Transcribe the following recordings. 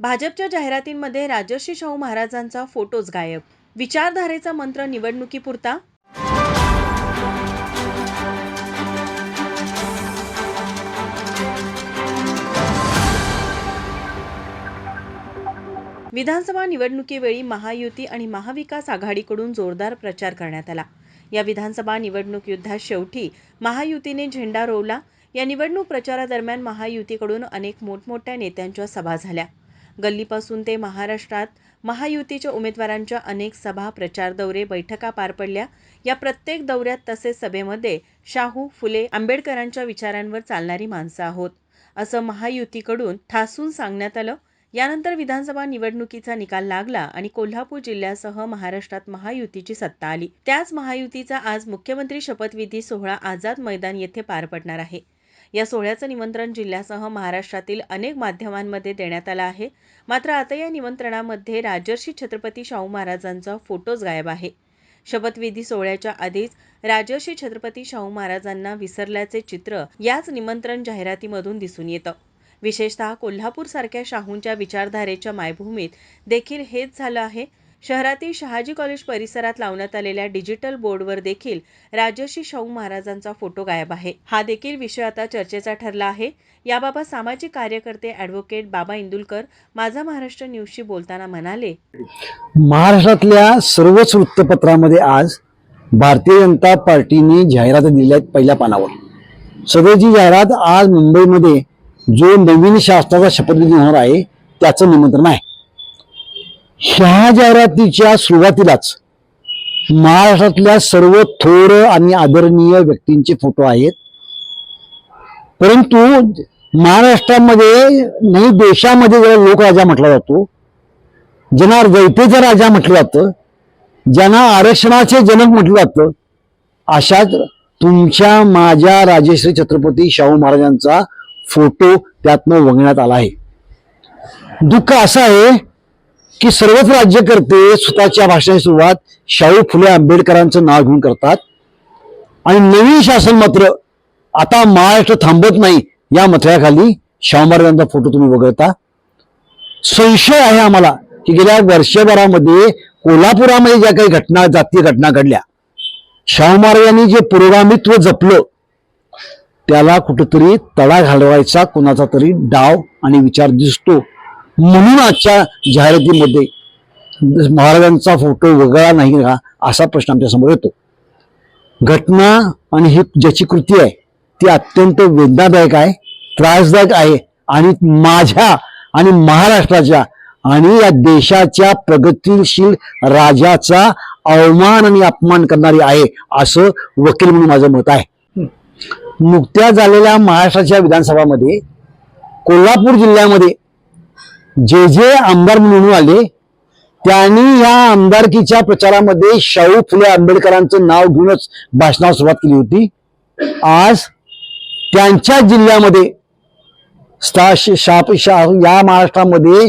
भाजपच्या जाहिरातींमध्ये राजर्षी शाहू महाराजांचा फोटोच गायब. विचारधारेचा मंत्र निवडणुकीपुरता? विधानसभा निवडणुकीवेळी महायुती आणि महाविकास आघाडीकडून जोरदार प्रचार करण्यात आला. या विधानसभा निवडणूक युद्धात शेवटी महायुतीने झेंडा रोवला. या निवडणूक प्रचारादरम्यान महायुतीकडून अनेक मोठमोठ्या नेत्यांच्या सभा झाल्या. गल्लीपासून ते महाराष्ट्रात महायुतीच्या उमेदवारांच्या अनेक सभा प्रचार दौरे बैठका पार पडल्या. या प्रत्येक दौऱ्यात तसेच सभेमध्ये शाहू फुले आंबेडकरांच्या विचारांवर चालणारी माणसं आहोत असं महायुतीकडून ठासून सांगण्यात आलं. यानंतर विधानसभा निवडणुकीचा निकाल लागला आणि कोल्हापूर जिल्ह्यासह महाराष्ट्रात महायुतीची सत्ता आली. त्याच महायुतीचा आज मुख्यमंत्री शपथविधी सोहळा आझाद मैदान येथे पार पडणार आहे. या सोहळ्याचं निमंत्रण जिल्ह्यासह महाराष्ट्रातील अनेक माध्यमांमध्ये देण्यात आलं आहे. मात्र आता या निमंत्रणामध्ये राजर्षी छत्रपती शाहू महाराजांचा फोटोच गायब आहे. शपथविधी सोहळ्याच्या आधीच राजर्षी छत्रपती शाहू महाराजांना विसरल्याचे चित्र याच निमंत्रण जाहिरातीमधून दिसून येतं. विशेषतः कोल्हापूरसारख्या शाहूंच्या विचारधारेच्या मायभूमीत देखील हेच झालं आहे. शहरातील शहाजी कॉलेज परिसरात लावण्यात आलेल्या डिजिटल बोर्डवर देखील राजर्षी शाहू महाराजांचा फोटो गायब आहे. हा देखील विषय आता चर्चेचा ठरला आहे. याबाबत सामाजिक कार्यकर्ते ॲडव्होकेट बाबा इंदुलकर माझा महाराष्ट्र न्यूजशी बोलताना म्हणाले महाराष्ट्रातल्या सर्वच वृत्तपत्रामध्ये आज भारतीय जनता पार्टीने जाहिरात दिल्या आहेत पहिल्या पानावर. सगळ्याची जाहिरात आज मुंबईमध्ये जो नवीन शासनाचा शपथविधी होणार आहे त्याचं निमंत्रण आहे. ह्या जाहिरातीच्या सुरुवातीलाच महाराष्ट्रातल्या सर्व थोर आणि आदरणीय व्यक्तींचे फोटो आहेत. परंतु महाराष्ट्रामध्ये नाही देशामध्ये जेव्हा लोकराजा म्हटला जातो ज्यांना रयतेचा राजा म्हटलं जातं ज्यांना आरक्षणाचे जनक म्हटलं जातं अशाच तुमच्या माझ्या राजेश्री छत्रपती शाहू महाराजांचा फोटो त्यातनं वगण्यात आला आहे. दुःख असं आहे की सर्वच राज्यकर्ते स्वतःच्या भाषणाची सुरुवात शाहू फुले आंबेडकरांचं नाव घेऊन करतात. आणि नवीन शासन मात्र आता महाराष्ट्र थांबत नाही या मथळ्याखाली शाहू महाराजांचा फोटो तुम्ही वगळता. संशय आहे आम्हाला की गेल्या वर्षभरामध्ये कोल्हापुरामध्ये ज्या काही घटना जातीय घटना घडल्या शाहू महाराजांनी जे पुरोगामित्व जपलं त्याला कुठंतरी तडा घालवायचा कोणाचा तरी डाव आणि विचार दिसतो. म्हणून आजच्या जाहिरातीमध्ये महाराजांचा फोटो वगळा नाही का असा प्रश्न आमच्यासमोर येतो. घटना आणि ही ज्याची कृती आहे ती अत्यंत वेदनादायक आहे त्रासदायक आहे आणि माझ्या आणि महाराष्ट्राच्या आणि या देशाच्या प्रगतीशील राजाचा अवमान आणि अपमान करणारी आहे असं वकील म्हणून माझं मत आहे. नुकत्या झालेल्या महाराष्ट्राच्या विधानसभामध्ये कोल्हापूर जिल्ह्यामध्ये जे जे आमदार निवडून आले त्यांनी या आमदारकीच्या प्रचारामध्ये शाहू फुले आंबेडकरांचं नाव घेऊनच भाषणाला सुरुवात केली होती. आज त्यांच्या जिल्ह्यामध्ये स्था शाप शा या महाराष्ट्रामध्ये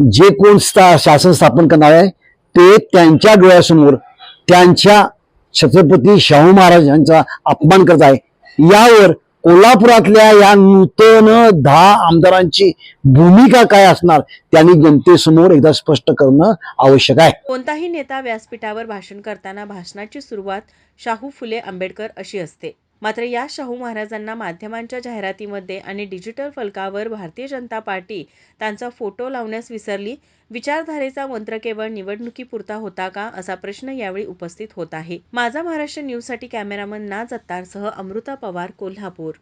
जे कोण स्था शासन स्थापन करणार आहे ते त्यांच्या डोळ्यासमोर त्यांच्या छत्रपती शाहू महाराजांचा अपमान करत आहे. यावर कोल्हापुरातल्या या नूतन दहा आमदारांची भूमिका काय असणार त्यांनी जनतेसमोर एकदा स्पष्ट करणं आवश्यक आहे. कोणताही नेता व्यासपीठावर भाषण करताना भाषणाची सुरुवात शाहू फुले आंबेडकर अशी असते. मात्र या शाहू महाराजांना माध्यमांच्या जाहिरातीमध्ये आणि डिजिटल फलकावर भारतीय जनता पार्टी त्यांचा फोटो लावण्यास विसरली. विचारधारेचा मंत्र केवळ निवडणुकीपुरता होता का? असा प्रश्न यावेळी उपस्थित होत आहे. माझा महाराष्ट्र न्यूजसाठी कॅमेरामन ना जत्तारसह अमृता पवार कोल्हापूर.